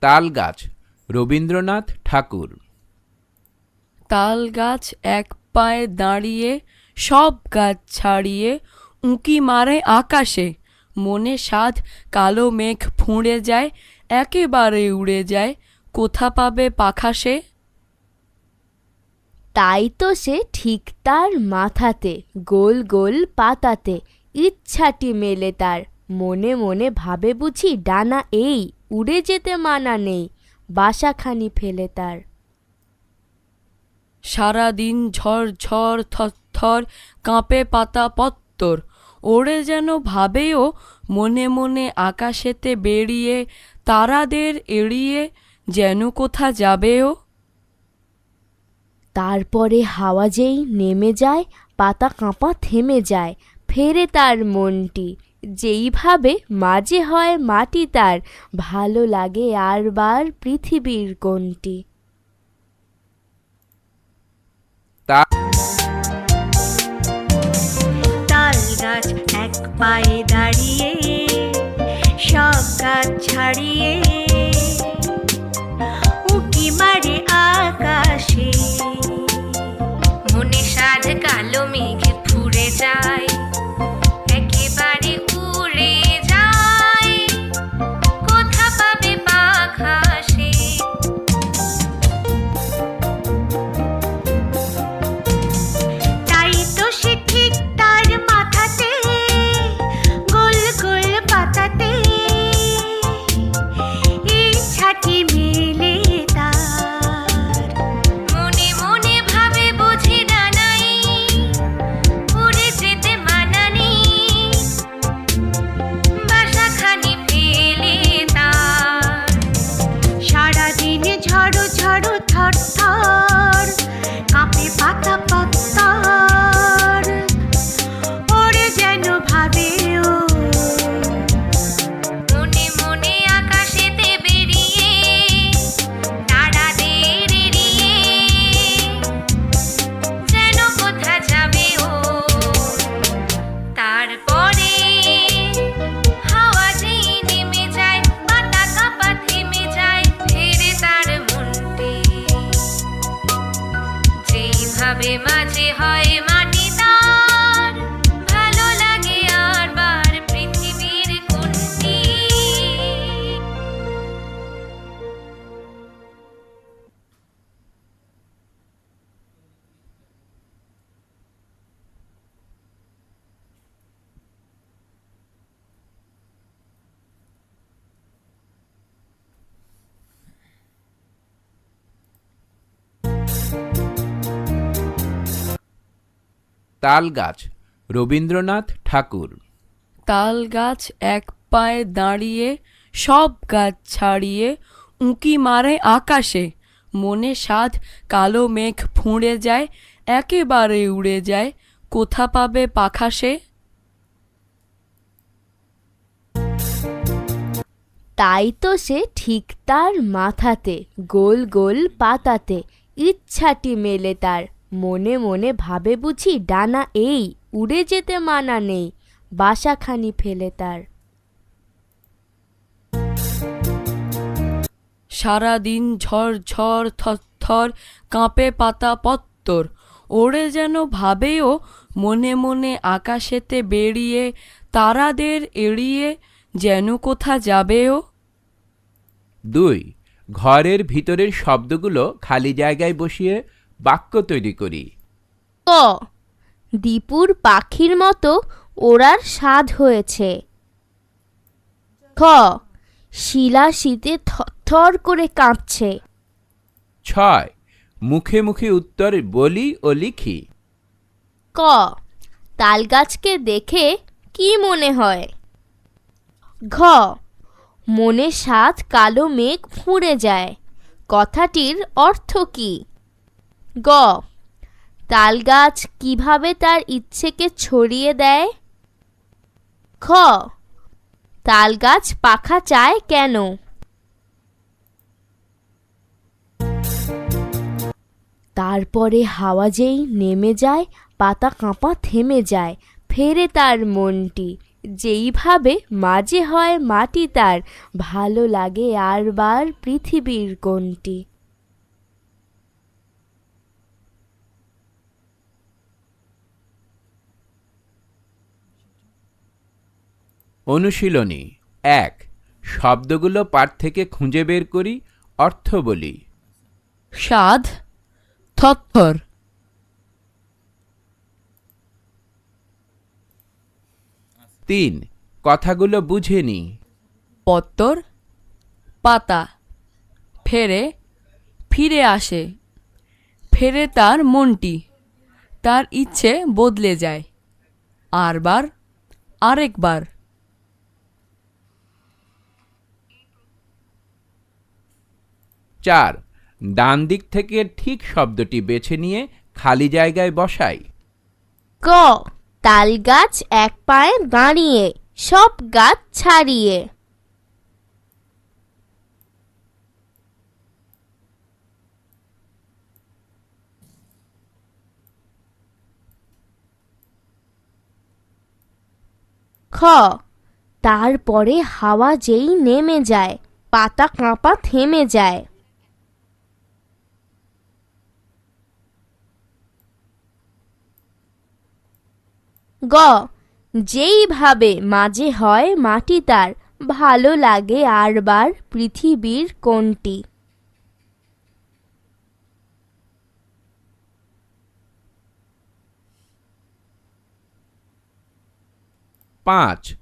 তাল গাছ রবীন্দ্রনাথ ঠাকুর। তাল গাছ এক পায়ে দাঁড়িয়ে সব গাছ ছাড়িয়ে উঁকি মারে আকাশে। মনে সাধ কালো মেঘ ফুঁড়ে যায় একেবারে উড়ে যায়। কোথা পাবে পাখা সে? তাই তো সে ঠিক তার মাথাতে গোল গোল পাতাতে ইচ্ছাটি মেলে তার। মনে মনে ভাবে বুঝি ডানা এই। উড়ে যেতে মানা নেই বাসাখানি ফেলে তার। সারাদিন ঝড় ঝড় থর কাঁপে পাতা পত্তর। ওড়ে যেন ভাবেও মনে মনে আকাশেতে বেরিয়ে তারাদের এড়িয়ে যেন কোথা যাবেও। তারপরে হাওয়া যেই নেমে যায় পাতা কাঁপা থেমে যায় ফেরে তার মনটি। যেইভাবে মাঝে হয় মাটি তার ভালো লাগে আরবার পৃথিবীর কোনটি। তা তাল গাছ এক পায়ে দাঁড়িয়ে সব গাছ ছাড়িয়ে উকি মারে আকাশে। মনে সাধ কালো মেঘ ফুরে যায় তাল গাছ রবীন্দ্রনাথ ঠাকুর। তাল গাছ এক পায়ে দাঁড়িয়ে সব গাছ ছাড়িয়ে উঁকি মারে আকাশে। মনে সাধ কালো মেঘ ফুঁড়ে যায় একেবারে উড়ে যায়। কোথা পাবে পাখা সে? তাই তো সে ঠিক তার মাথাতে গোল গোল পাতাতে ইচ্ছাটি মেলে তার। মনে মনে ভাবে বুঝি ডানা এই উড়ে যেতে মানা নেই বাসাখানি ফেলে তার। সারাদিন ঝড় ঝড় থর কাঁপে পাতা পত্তর ওড়ে যেন ভাবেও মনে মনে আকাশেতে বেরিয়ে তারাদের এড়িয়ে যেন কোথা যাবেও। দুই ঘরের ভিতরের শব্দগুলো খালি জায়গায় বসিয়ে বাক্য তৈরি করি। ক। দীপুর পাখির মতো ওড়ার স্বাদ হয়েছে। খ। শিলা শীতে থর করে কাঁপছে। ছয়। মুখে মুখে উত্তর বলি ও লিখি। ক। তালগাছকে দেখে কি মনে হয়? ঘ। মনে সাত কালো মেঘ ফুঁড়ে যায়। কথাটির অর্থ কি? গ। তালগাছ কীভাবে তার ইচ্ছেকে ছড়িয়ে দেয়? খ। তালগাছ পাখা চায় কেন? তারপরে হাওয়া যেই নেমে যায়, পাতা কাঁপা থেমে যায়, ফেরে তার মনটি। যেইভাবে মাঝে হয় মাটি তার, ভালো লাগে আরবার পৃথিবীর কোনটি? অনুশীলনী। এক শব্দগুলো পাঠ থেকে খুঁজে বের করি অর্থ বলি। স্বাদ থরথর। তিন কথাগুলো বুঝে নি। পত্তর পাতা। ফেরে ফিরে আসে। ফেরে তার মনটি তার ইচ্ছে বদলে যায়। আরবার আরেকবার। চার ডান দিক থেকে ঠিক শব্দটি বেছে নিয়ে খালি জায়গায় বসাই। ক, তাল গাছ এক পায়ে দাঁড়িয়ে, সব গাছ ছাড়িয়ে। খ, তারপরে হাওয়া যেই নেমে যায়, পাতা কাঁপা থেমে যায়। গ যেইভাবে মাঝে হয় মাটি তার ভালো লাগে আরবার পৃথিবীর কোনটি? পাঁচ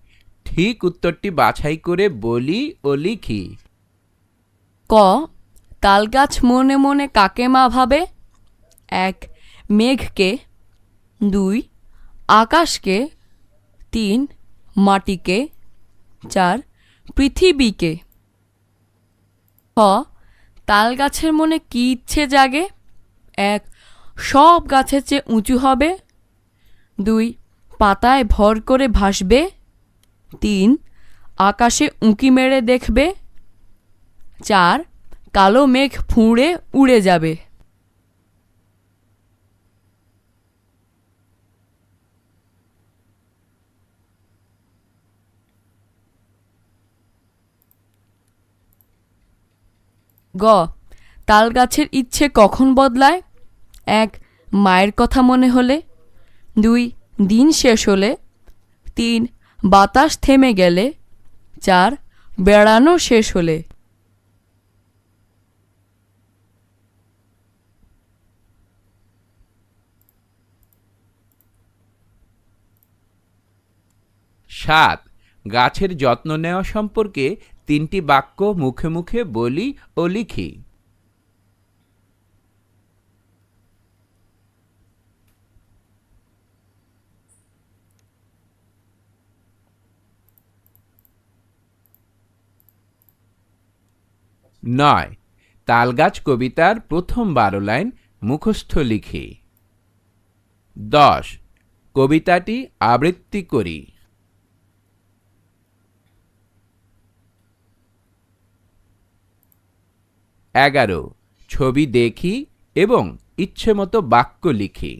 ঠিক উত্তরটি বাছাই করে বলি ও লিখি। ক তালগাছ মনে মনে কাকে মা ভাবে? এক মেঘকে। দুই আকাশকে তিন, মাটিকে চার, পৃথিবীকে খ তাল গাছের মনে কি ইচ্ছে জাগে? এক, সব গাছের চেয়ে উঁচু হবে। দুই, পাতায় ভর করে ভাসবে। তিন, আকাশে উঁকি মেরে দেখবে। চার, কালো মেঘ ফুঁড়ে উড়ে যাবে। গ তাল গাছের ইচ্ছে কখন বদলায়? এক, মায়ের কথা মনে হলে। দুই, দিন শেষ হলে। তিন, বাতাস থেমে গেলে। চার, বেড়ানো শেষ হলে। সাত, গাছের যত্ন নেওয়া সম্পর্কে তিনটি বাক্য মুখে মুখে বলি ও লিখি। নয়। তালগাছ কবিতার প্রথম বারো লাইন মুখস্থ লিখি। দশ। কবিতাটি আবৃত্তি করি। এগারো। ছবি দেখি এবং ইচ্ছে মতো বাক্য লিখি।